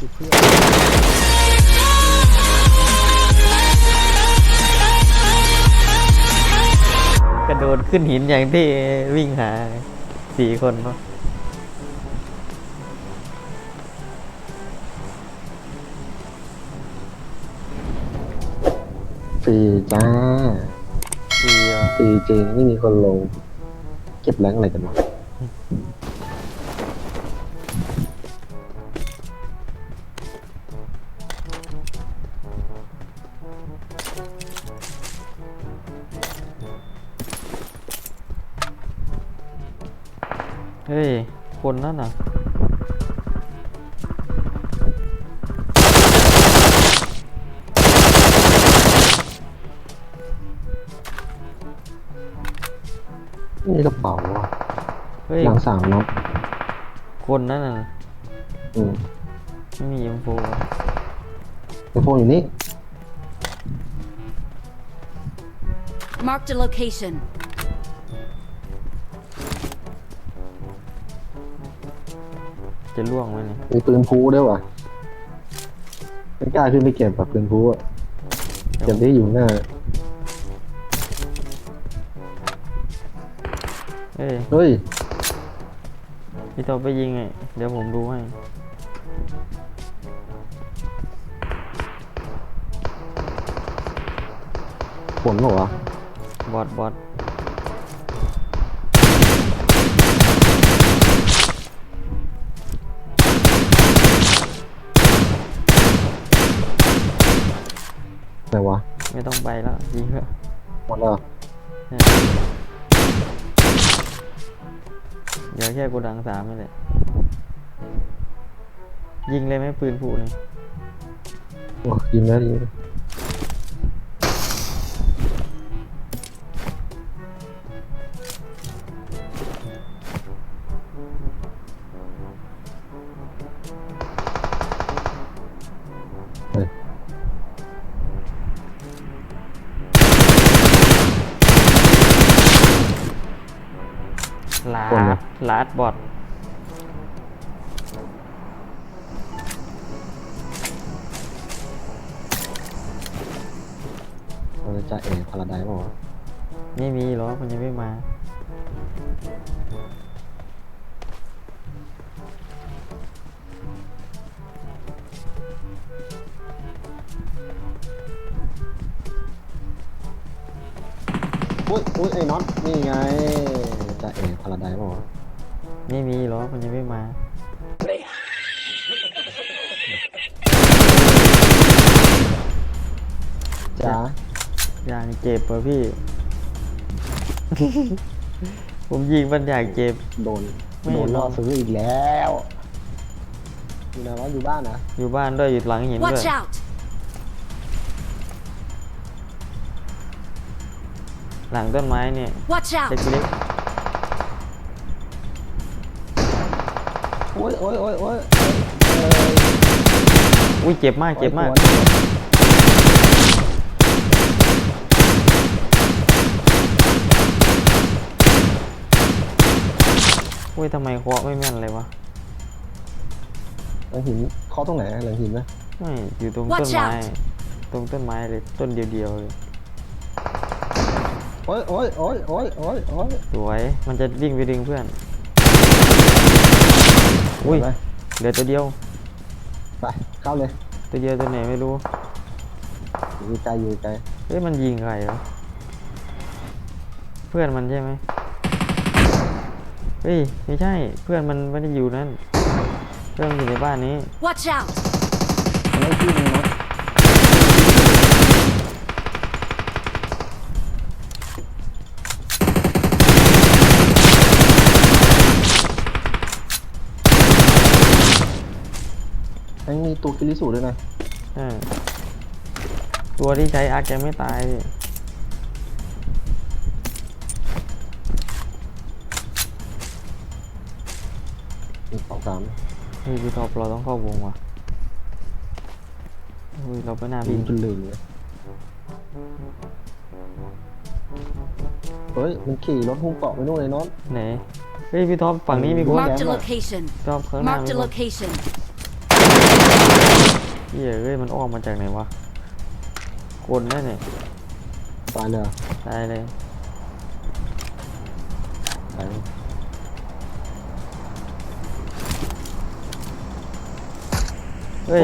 นี่แหละชุดเพื่อนกระโดดขึ้นหินอย่างที่วิ่งหาสี่คนเนาะฟรีจ้าสี่อะฟรีจริงไม่มีคนลง เก็บแรงอะไรกันวะ เฮ้ย คนนั่นน่ะ นี่กระเป๋าว่ะเฮ้ย หลังสามเนาะคนนั่นน่ะ อืมไม่มีอินโฟไอโฟนอยู่นี่ Marked a location. จะล่วงไหมเนี่ยมีปืนพูด้วยว่ะไม่กล้าขึ้นไปเก็บแบบปืนพูอะเก็บได้อยู่หน้าเฮ้ยเฮ้ย พี่ต่อไปยิงไงเดี๋ยวผมดูให้ฝนเหรอวะ บอดบอด ไหนวะไม่ต้องไปแล้วยิงเถอะหมดแล้วเดี๋ยวแค่กูดังสามนี่แหละยิงเลยไหมปืนผูนี่โอ้ยิงแล้วยิง ลาดบอดเราจะเอ๋พาราไดซ์เปล่าวะไม่มีหรอกมันยังไม่มา อุ้ยอุ้ยไอ้น็อตนี่ไงจะเอ๋พาราไดซ์เปล่าวะ ไม่มีหรอกมันยังไม่มาจ้าอย่างเจ็บเหรอพี่ ผมยิงมันอย่างเจ็บ โดนไม่โดนหรล่ออกซื้ออีกแล้วอยู่ไหนวะอยู่บ้านนะอยู่บ้านด้วยอยู่หลังหินด้วย Watch out! หลังต้นไม้เนี่ย Watch out! เล็กโอ้ยโอ้ยโอ้ยโอ้ยๆอุ้ยเจ็บมากเจ็บมาก อุ้ยทำไมเคาะไม่แม่นเลยวะหลังหินเคาะตรงไหนหลังหินนะไม่อยู่ตรง Watch ต้นไม้ out ตรงต้นไม้เลยต้นเดียวๆเลยโอ้ยโอ้ยโอ้ยโอ้ยโอ้ยโอ้ยสวยมันจะวิ่งไปดึงเพื่อน อุ้ยไปเหลือตัวเดียว ไปเข้าเลยตัวเดียวตัวไหนไม่รู้ อยู่ไกลอยู่ไกลเฮ้ยมันยิงใครวะเพื่อนมันใช่ไหมเฮ้ยไม่ใช่เพื่อนมันไม่ได้อยู่นั่นเพื่อนมันอยู่ในบ้านนี้ Watch out! อันนั้นที่นึงนะ ยังมีตัวคิริสูด้วยนะใช่ตัวที่ใช้อาร์คยังไม่ตายพี่หนึ่งสองสามเฮ้ยพี่ท็อปเราต้องเข้าวงว่ะเฮ้ยเราไปหน้าบิบินนจนลืมเลยเฮ้ยมันขี่รถพุ่งเกาะไปนู่นเลยน้อง ไหนเฮ้ยพี่ท็อปฝั่งนี้มีคน Marked a Gamma. location. ท็อปข้างหน้ามี Marked a คน location. เหี้ยเอ้ยมันออกมาจากไหนวะคนนั่นเนี่ยตายเลยเหรอตายเลยตายเฮ้ย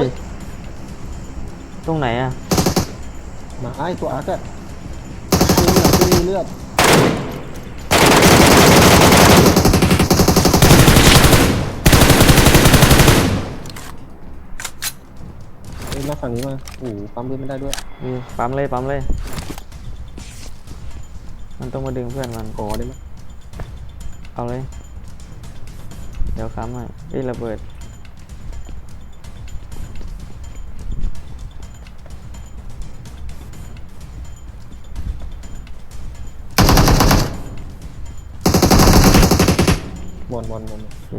ตรงไหนอะมาไอ้ตัวอาร์กอะมีเลือดมีเลือดเอ้ย มาฝั่งนี้มาโอ้โหปั๊มเลือดไม่ได้ด้วยนี่ปั๊มเลยปั๊มเลย มันต้องมาดึงเพื่อนมันขอได้ไหมเอาเลย เดี๋ยวค้ำอะเอ้ยระเบิด บอลบอลบอลโอเค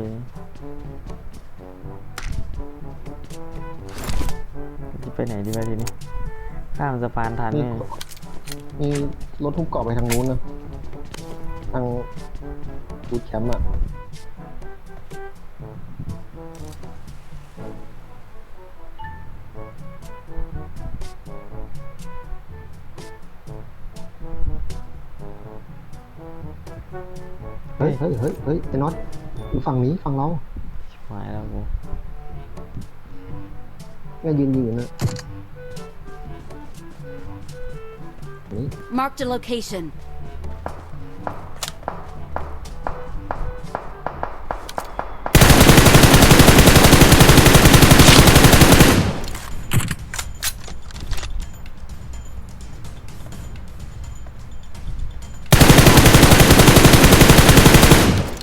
จะไปไหนดีวะทีนี้ ข้ามสะพานทันนี่ไหมมีรถทุกเกาะไปทางนู้นนะ ทางบูทแคมป์อะเฮ้ยเฮ้ยเฮ้ยเฮ้ยไอ้น็อตอยู่ฝั่งนี้ฝั่งเรา ชิบหายแล้วกู แม่ยืนยิงอยู่นะนี่ Marked a location.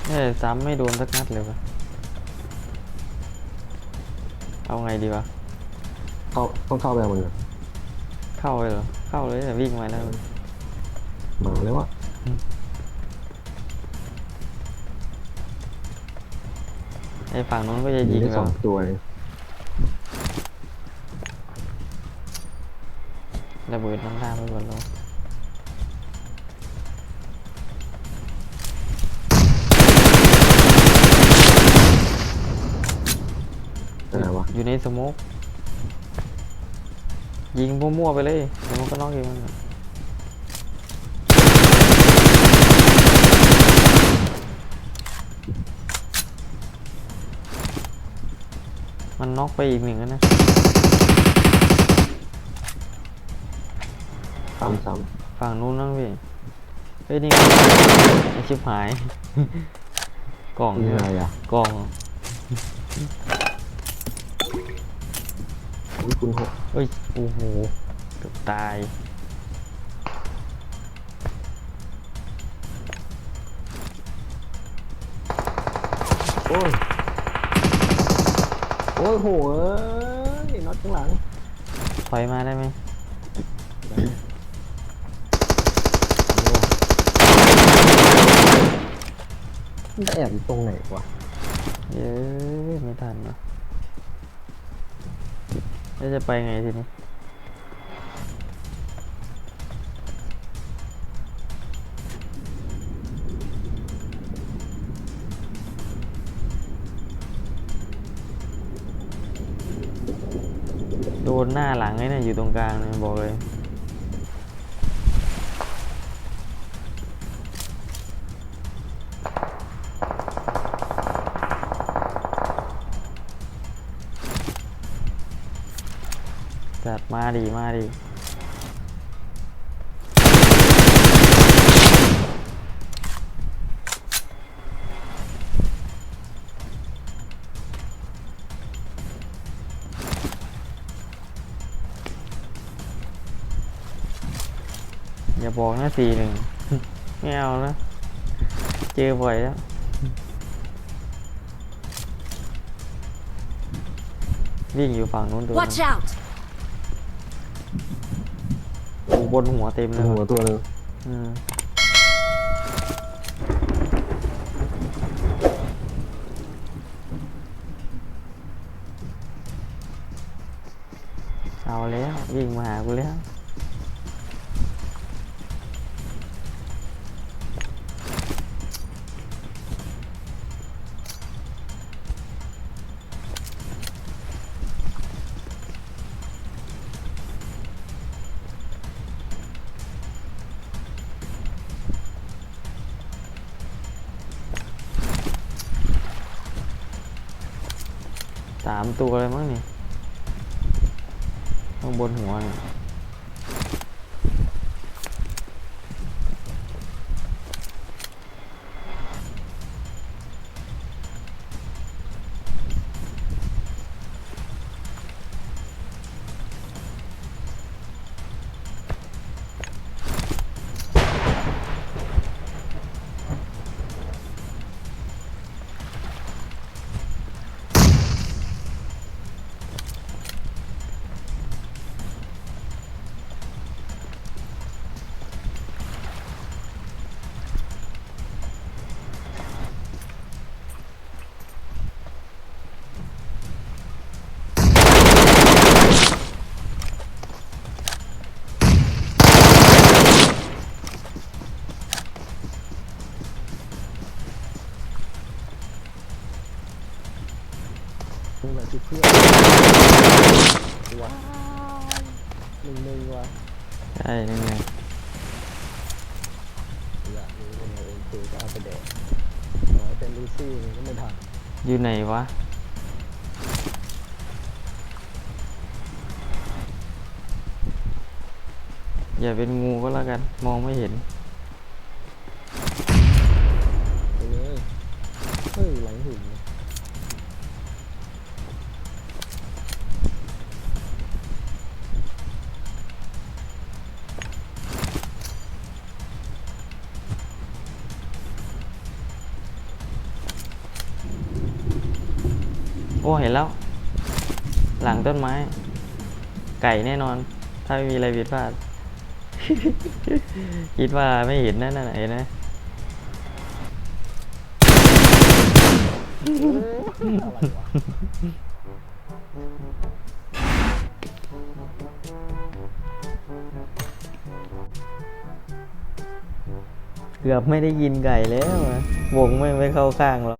เอ้ยซ้ำไม่โดนสักนัดเลยวะเอาไงดีวะ เข้าต้องเข้าไปเอามันก่อนเข้าเลยเหรอ เข้าเลยแต่วิ่งมาแล้วมาแล้วอะไอ้ฝั่งนู้นก็จะยิยิงงได้สเราองตัวเองระเบิดน้ำตาไปหมดแล้วอะไรวะอยู่ในสโมก ยิงมั่วๆไปเลยสโมกก็น็อกเองมันอะมันน็อกไปอีกหนึ่งแล้วนะสามสามฝั่งนู้นนั่งพี่เฮ้ยนี่ไอชิบหาย กล่องนี่ใช่อะไหมไรอะกล่องอุ้ยคุณหกเอ้ย โอ้โหเกือบตาย โอ้ย โอ้ยโหเอ้ยน็อตข้างหลัง ถอยมาได้ไหมมันจะแอบอยู่ตรงไหนวะเย้ยไม่ทันนะแล้วจะไปไงทีนี้ นหน้าหลังไอ้นี่ยอยู่ตรงกลางเนี่ยบอกเลยจัดมาดีมาดี อย่าบอกนะสี่หนึ่งไม่เอานะเจอบ่อยแล้ววิ่งอยู่ฝั่งนู้นตัว Watch out! โอ้บนหัวเต็มเลยหัวว่ะตัวหนึงอืมเอาแล้ววิ่งมาหากูแล้ว สามตัวเลยมั้งนี่ข้างบนหัวเนี่ย ว้าวหนึ่งหนึ่งวะใช่นั่นไงอยากรู้ยังไงเองคือก็เอาไปแดกขอให้เป็นลูซี่มันก็ไม่ทันอยู่ไหนวะอย่าเป็นงูก็แล้วกัน มองไม่เห็น โอ้เห็นแล้ว หลังต้นไม้ ไก่แน่นอน ถ้าไม่มีอะไรผิดพลาด คิดว่าไม่เห็นนั่นน่ะเห็นไหมอะไรวะเกือบไม่ได้ยินไก่แล้วอะวงไม่ไม่เข้าข้างหรอก